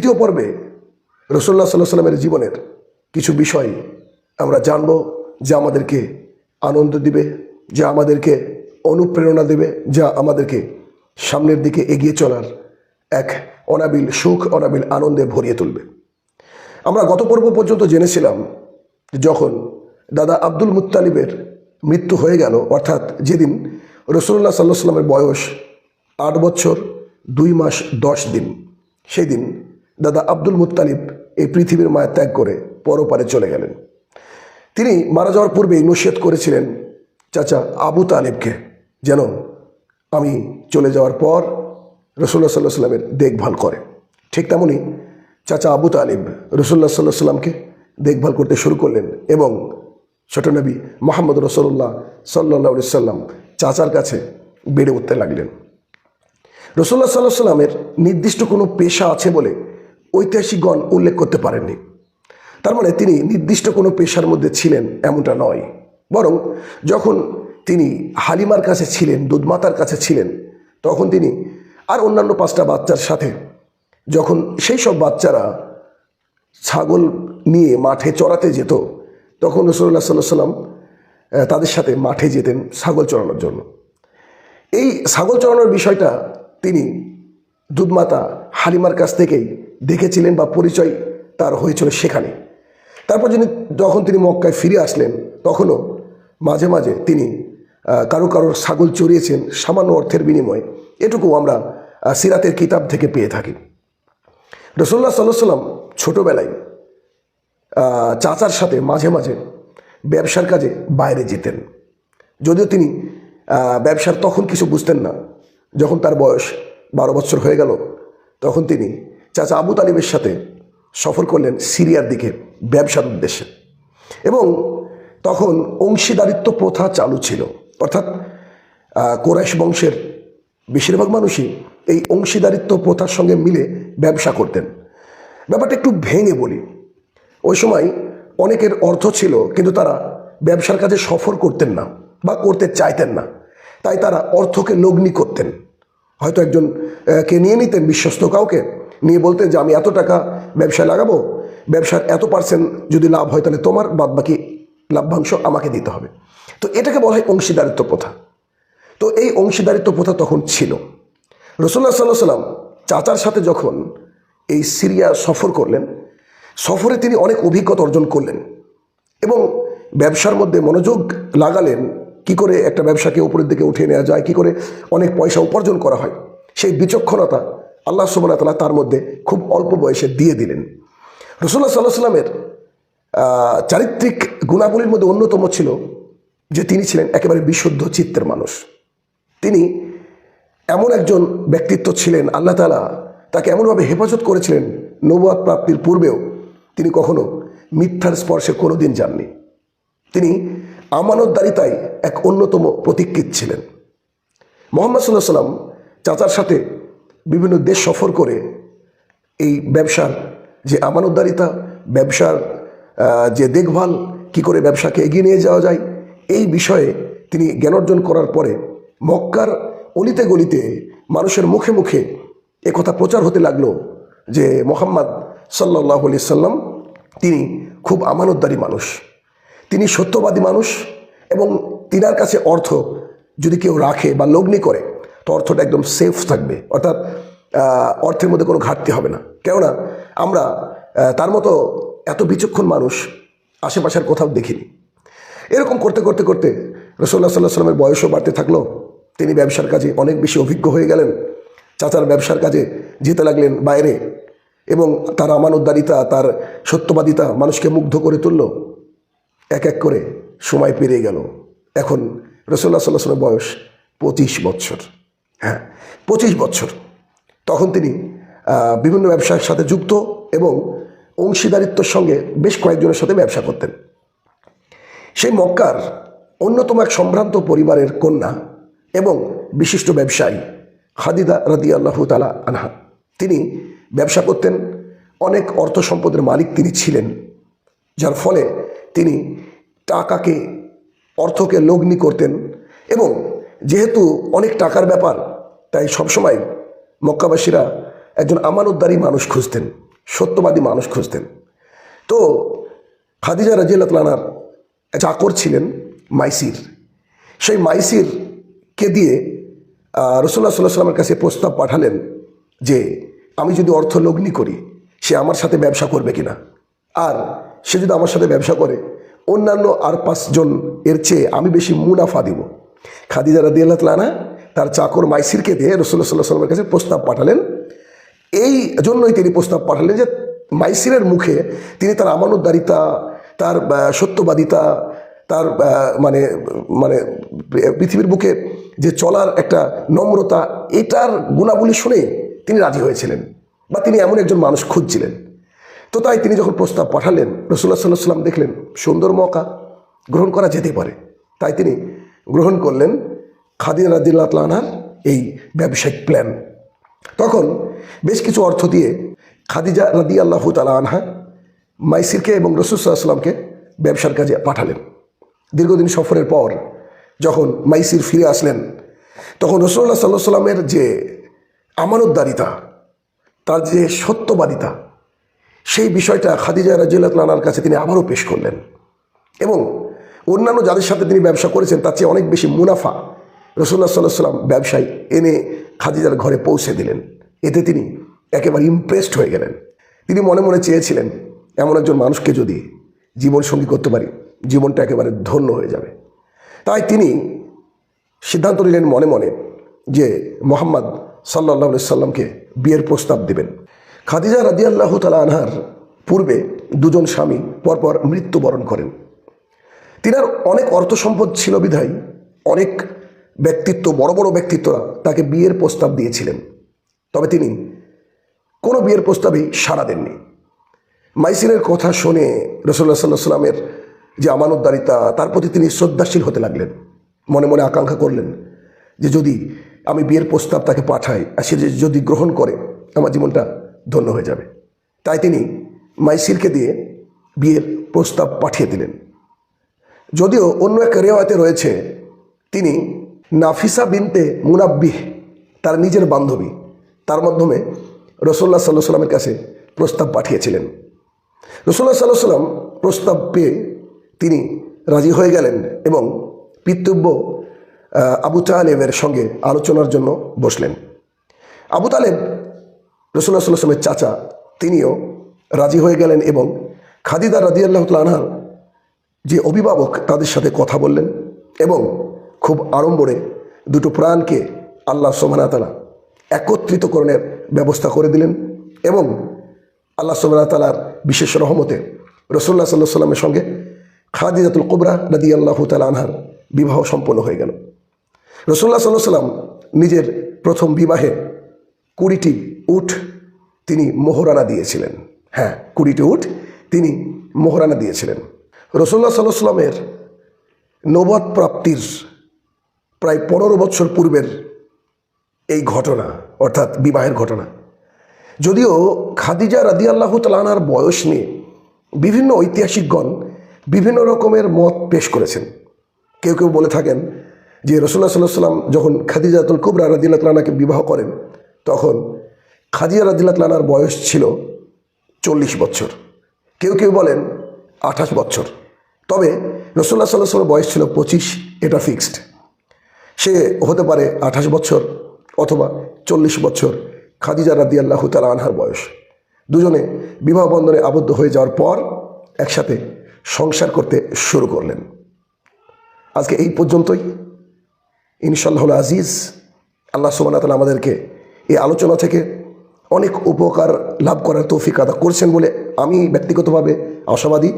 দ্বিতীয় পর্বে রসুল্লাহ সাল্লাহ সাল্লামের জীবনের কিছু বিষয় আমরা জানব, যা আমাদেরকে আনন্দ দিবে, যা আমাদেরকে অনুপ্রেরণা দেবে, যা আমাদেরকে সামনের দিকে এগিয়ে চলার এক অনাবিল সুখ, অনাবিল আনন্দে ভরিয়ে তুলবে। আমরা গত পর্ব পর্যন্ত জেনেছিলাম যখন দাদা আব্দুল মুত্তালিবের মৃত্যু হয়ে গেল, অর্থাৎ যেদিন রসুল্লাহ সাল্লাহ সাল্লামের বয়স আট বছর দুই মাস দশ দিন সেই দিন দাদা আব্দুল মুত্তালিব এই পৃথিবীর মায়া ত্যাগ করে পরপারে চলে গেলেন। তিনি মারা যাওয়ার পূর্বেই নসিহত করেছিলেন, চাচা আবু তালেবকে, যেন আমি চলে যাওয়ার পর রসুল্লাহ সাল্লাহ সাল্লামের দেখভাল করে। ঠিক তেমনই চাচা আবু তালিব রসুল্লাহ সাল্লাহ সাল্লামকে দেখভাল করতে শুরু করলেন এবং ছোট নবী মোহাম্মদ রসুল্লাহ সাল্লাহ সাল্লাম চাচার কাছে বেড়ে উঠতে লাগলেন। রসুল্লাহ সাল্লাহ সাল্লামের নির্দিষ্ট কোনো পেশা আছে বলে ঐতিহাসিকগণ উল্লেখ করতে পারেননি। তার মানে তিনি নির্দিষ্ট কোনো পেশার মধ্যে ছিলেন এমনটা নয়। বরং যখন তিনি হালিমার কাছে ছিলেন, দুধমাতার কাছে ছিলেন, তখন তিনি আর অন্যান্য পাঁচটা বাচ্চার সাথে যখন সেই সব বাচ্চারা ছাগল নিয়ে মাঠে চড়াতে যেত, তখন রসুল্লাহ সাল্লাহ সাল্লাম তাদের সাথে মাঠে যেতেন ছাগল চড়ানোর জন্য। এই ছাগল চড়ানোর বিষয়টা তিনি দুধমাতা হালিমার কাছ থেকেই দেখেছিলেন বা পরিচয় তার হয়েছিল সেখানে। তারপর যিনি যখন তিনি মক্কায় ফিরে আসলেন, তখনও মাঝে মাঝে তিনি কারও কারোর ছাগল চড়িয়েছেন সামান্য অর্থের বিনিময়ে। এটুকু আমরা সিরাতের কিতাব থেকে পেয়ে থাকি। রসুল্লাহ সাল্লাহ সাল্লাম ছোটোবেলায় চাচার সাথে মাঝে মাঝে ব্যবসার কাজে বাইরে যেতেন। যদিও তিনি ব্যবসার তখন কিছু বুঝতেন না। যখন তার বয়স বারো বছর হয়ে গেল তখন তিনি চাচা আবু তালিবের সাথে সফর করলেন সিরিয়ার দিকে, ব্যবসার উদ্দেশ্যে। এবং তখন অংশীদারিত্ব প্রথা চালু ছিল। অর্থাৎ কোরাইশ বংশের বেশিরভাগ মানুষই এই অংশীদারিত্ব প্রথার সঙ্গে মিলে ব্যবসা করতেন। ব্যাপারটা একটু ভেঙে বলি। ওই সময় অনেকের অর্থ ছিল, কিন্তু তারা ব্যবসার কাজে সফর করতেন না বা করতে চাইতেন না। তাই তারা অর্থকে লগ্নি করতেন। হয়তো একজন কে নিয়ে নিতেন, বিশ্বস্ত কাউকে, নিয়ে বলতেন যে আমি এত টাকা ব্যবসায় লাগাবো, ব্যবসার এত পার্সেন্ট যদি লাভ হয় তাহলে তোমার বাদ বাকি লাভ্যাংশ আমাকে দিতে হবে। তো এটাকে বলা হয় অংশীদারিত্ব প্রথা। তো এই অংশীদারিত্ব প্রথা তখন ছিল। রসুল্লাহ সাল্লাহ সাল্লাম চাচার সাথে যখন এই সিরিয়া সফর করলেন, সফরে তিনি অনেক অভিজ্ঞতা অর্জন করলেন এবং ব্যবসার মধ্যে মনোযোগ লাগালেন কি করে একটা ব্যবসাকে উপরের দিকে উঠিয়ে নেওয়া যায়? কি করে অনেক পয়সা উপার্জন করা হয়? সেই বিচক্ষণতা আল্লাহ সুবাহ তালা তার মধ্যে খুব অল্প বয়সে দিয়ে দিলেন। রসুল্লাহ সাল্লাহ সাল্লামের চারিত্রিক গুণাবলীর মধ্যে অন্যতম ছিল যে তিনি ছিলেন একেবারে বিশুদ্ধ চিত্তের মানুষ। তিনি এমন একজন ব্যক্তিত্ব ছিলেন, আল্লাহ তালা তাকে এমনভাবে হেফাজত করেছিলেন নবাদ প্রাপ্তির পূর্বেও তিনি কখনো মিথ্যার স্পর্শে কোনো দিন যাননি। তিনি আমানতদারিতায় এক অন্যতম প্রতীক্ষিত ছিলেন। মোহাম্মদ সাল্লাহ সাল্লাম চাচার সাথে বিভিন্ন দেশ সফর করে এই ব্যবসার যে আমানতদারিতা, ব্যবসার যে দেখভাল, কি করে ব্যবসাকে এগিয়ে নিয়ে যাওয়া যায়, এই বিষয়ে তিনি জ্ঞান অর্জন করার পরে মক্কার অলিতে গলিতে মানুষের মুখে মুখে একথা প্রচার হতে লাগল যে মোহাম্মদ সাল্লাহ আলি সাল্লাম তিনি খুব আমানতদারি মানুষ। তিনি সত্যবাদী মানুষ এবং তিনার কাছে অর্থ যদি কেউ রাখে বা লগ্নি করে, তো অর্থটা একদম সেফ থাকবে। অর্থাৎ অর্থের মধ্যে কোনো ঘাটতি হবে না। কেননা, আমরা তার মতো এত বিচক্ষণ মানুষ আশেপাশের কোথাও দেখিনি। এরকম করতে করতে করতে রসল্লা সাল্লাহ সাল্লামের বয়সও বাড়তে থাকল। তিনি ব্যবসার কাজে অনেক বেশি অভিজ্ঞ হয়ে গেলেন। চাচার ব্যবসার কাজে যেতে লাগলেন বাইরে এবং তার আমানতদারিতা তার সত্যবাদিতা মানুষকে মুগ্ধ করে তুলল। এক এক করে সময় পেরিয়ে গেল। এখন রসল্লা সাল্লাহ বয়স পঁচিশ বছর। হ্যাঁ পঁচিশ বছর। তখন তিনি বিভিন্ন ব্যবসার সাথে যুক্ত এবং অংশীদারিত্বর সঙ্গে বেশ কয়েকজনের সাথে ব্যবসা করতেন। সেই মক্কার অন্যতম এক সম্ভ্রান্ত পরিবারের কন্যা এবং বিশিষ্ট ব্যবসায়ী খাদিদা রাদি আল্লাহ তালা আনহা। তিনি ব্যবসা করতেন, অনেক অর্থ সম্পদের মালিক তিনি ছিলেন, যার ফলে তিনি টাকাকে, অর্থকে লগ্নি করতেন এবং যেহেতু অনেক টাকার ব্যাপার, তাই সবসময় মক্কাবাসীরা একজন আমানতদারি মানুষ খুঁজতেন, সত্যবাদী মানুষ খুঁজতেন। তো খাদিজা রাজিয়ালার চাকর ছিলেন মাইসির। সেই মাইসিরকে দিয়ে রসুল্লাহ সাল্লাহ সাল্লামের কাছে প্রস্তাব পাঠালেন যে, আমি যদি অর্থ লগ্নি করি, সে আমার সাথে ব্যবসা করবে কিনা? আর সে যদি আমার সাথে ব্যবসা করে, অন্যান্য আর পাঁচজন এর চেয়ে আমি বেশি মুনাফা দিব। খাদিজা রাদিয়াল্লাহ তালানা তার চাকর মাইসিরকে দিয়ে রসুল্লাহ সাল্লাহ সাল্লামের কাছে প্রস্তাব পাঠালেন। এই জন্যই তিনি প্রস্তাব পাঠালেন যে, মাইসিরের মুখে তিনি তার আমানতদারিতা, তার সত্যবাদিতা, তার মানে মানে পৃথিবীর বুকে যে চলার একটা নম্রতা, এটার গুণাবলী শুনেই তিনি রাজি হয়েছিলেন বা তিনি এমন একজন মানুষ খুঁজছিলেন। তো তাই তিনি যখন প্রস্তাব পাঠালেন রসুল্লাহ সাল্লাহ সাল্লাম দেখলেন, সুন্দর মৌকা গ্রহণ করা যেতে পারে। তাই তিনি গ্রহণ করলেন খাদিজা রাদিল্লাহ তালানার এই ব্যবসায়িক প্ল্যান। তখন বেশ কিছু অর্থ দিয়ে খাদিজা রাদি আল্লাহ তালা আনহা মাইসিরকে এবং রসুসাল্লামকে ব্যবসার কাজে পাঠালেন। দীর্ঘদিন সফরের পর যখন মাইসির ফিরে আসলেন, তখন রসুল্লাহ সাল্লাহ সাল্লামের যে আমানতদারিতা, তার যে সত্যবাদিতা সেই বিষয়টা খাদিজা রাজিউল্লাহর কাছে তিনি আবারও পেশ করলেন। এবং অন্যান্য যাদের সাথে তিনি ব্যবসা করেছেন, তার চেয়ে অনেক বেশি মুনাফা রসুল্লাহ সাল্লাহ সাল্লাম ব্যবসায়ী এনে খাদিজার ঘরে পৌঁছে দিলেন। এতে তিনি একেবারে ইমপ্রেসড হয়ে গেলেন। তিনি মনে মনে চেয়েছিলেন, এমন একজন মানুষকে যদি জীবন সঙ্গী করতে পারি, জীবনটা একেবারে ধন্য হয়ে যাবে। তাই তিনি সিদ্ধান্ত নিলেন মনে মনে যে মোহাম্মদ সাল্লাহ সাল্লামকে বিয়ের প্রস্তাব দেবেন। খাদিজা রাদিয়াল্লাহু তালা আনহার পূর্বে দুজন স্বামী পরপর মৃত্যুবরণ করেন। তিনার অনেক অর্থ সম্পদ ছিল বিধায় অনেক ব্যক্তিত্ব, বড় বড় ব্যক্তিত্বরা তাকে বিয়ের প্রস্তাব দিয়েছিলেন। তবে তিনি কোনো বিয়ের প্রস্তাবেই সাড়া দেননি। মাইসিনের কথা শুনে রসল্লা সাল্লাহ সাল্লামের যে আমানতদারিতা, তার প্রতি তিনি শ্রদ্ধাশীল হতে লাগলেন। মনে মনে আকাঙ্ক্ষা করলেন যে যদি আমি বিয়ের প্রস্তাব তাকে পাঠাই, আর সে যদি গ্রহণ করে, আমার জীবনটা ধন্য হয়ে যাবে। তাই তিনি মাইসিরকে দিয়ে বিয়ের প্রস্তাব পাঠিয়ে দিলেন। যদিও অন্য এক রেওয়াতে রয়েছে, তিনি নাফিসা বিনতে মুনাব্বিহ, তার নিজের বান্ধবী, তার মাধ্যমে রসল্লা সাল্লাহ সাল্লামের কাছে প্রস্তাব পাঠিয়েছিলেন। রসুল্লাহ সাল্লাহ সাল্লাম প্রস্তাব পেয়ে তিনি রাজি হয়ে গেলেন এবং পিতৃব্য আবু তালেবের সঙ্গে আলোচনার জন্য বসলেন। আবু তালেব রসুল্লাহ সাল্লাহ সাল্লামের চাচা, তিনিও রাজি হয়ে গেলেন এবং খাদিদা রাদিয়াল্লাহ আনহার যে অভিভাবক তাদের সাথে কথা বললেন এবং খুব আড়ম্বরে দুটো প্রাণকে আল্লাহ সোমানাতালা একত্রিতকরণের ব্যবস্থা করে দিলেন এবং আল্লাহ সোমানাতালার বিশেষ রহমতে রসুল্লাহ সাল্লাহ সাল্লামের সঙ্গে খাদিজাতুল কুবরা নদী আল্লাহ তালা আনহার বিবাহ সম্পন্ন হয়ে গেল। রসুল্লাহ সাল্লাহ সাল্লাম নিজের প্রথম বিবাহে কুড়িটি উঠ তিনি মোহরানা দিয়েছিলেন। হ্যাঁ কুড়িটি উঠ তিনি মোহরানা দিয়েছিলেন। সাল্লাহ সাল্লামের নবদ প্রাপ্তির প্রায় পনেরো বছর পূর্বের এই ঘটনা, অর্থাৎ বিবাহের ঘটনা। যদিও খাদিজা রাদি আল্লাহ তালানার বয়স নিয়ে বিভিন্ন ঐতিহাসিকগণ বিভিন্ন রকমের মত পেশ করেছেন। কেউ কেউ বলে থাকেন যে রসুল্লাহ সাল্লাহ সাল্লাম যখন খাদিজাতুল কুবরা রাদিল্লাহ তালানাকে বিবাহ করেন তখন খাদিজা রাদিল্লাহ তালানার বয়স ছিল চল্লিশ বছর। কেউ কেউ বলেন আঠাশ বছর। তবে রসুল্লাহ সাল্লাহ সাল্লাম বয়স ছিল পঁচিশ, এটা ফিক্সড। সে হতে পারে আঠাশ বছর অথবা চল্লিশ বছর খাদিজা রাদি আল্লাহ তালা আনহার বয়স। দুজনে বিবাহ বন্ধনে আবদ্ধ হয়ে যাওয়ার পর একসাথে সংসার করতে শুরু করলেন। আজকে এই পর্যন্তই। ইনশাল্লাহ আজিজ, আল্লাহ সুবান তালা আমাদেরকে এই আলোচনা থেকে অনেক উপকার লাভ করার তৌফিক আদা করছেন বলে আমি ব্যক্তিগতভাবে আশাবাদী।